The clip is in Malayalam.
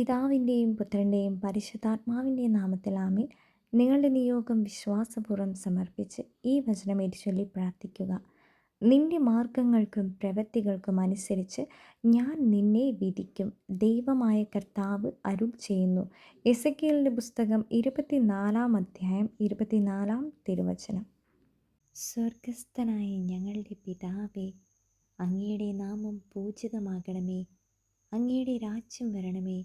പിതാവിന്റെയും പുത്രന്റെയും പരിശുദ്ധാത്മാവിന്റെയും നാമത്തിൽ ആമേൻ. നിങ്ങളുടെ നിയോഗം വിശ്വാസപൂർവം സമർപ്പിച്ച് ഈ വചനം ഏറ്റുചൊല്ലി പ്രാർത്ഥിക്കുക. നിന്റെ മാർഗങ്ങൾക്കും പ്രവൃത്തികൾക്കും അനുസരിച്ച് ഞാൻ നിന്നെ വിധിക്കും. ദൈവമായ കർത്താവ് അരുൾ ചെയ്യുന്നു. എസക്കിയലിന്റെ പുസ്തകം ഇരുപത്തിനാലാം അധ്യായം ഇരുപത്തിനാലാം തിരുവചനം. സ്വർഗസ്ഥനായ ഞങ്ങളുടെ പിതാവേ അങ്ങയുടെ നാമം പൂജിതമാകണമേ. അങ്ങയുടെ രാജ്യം വരണമേ.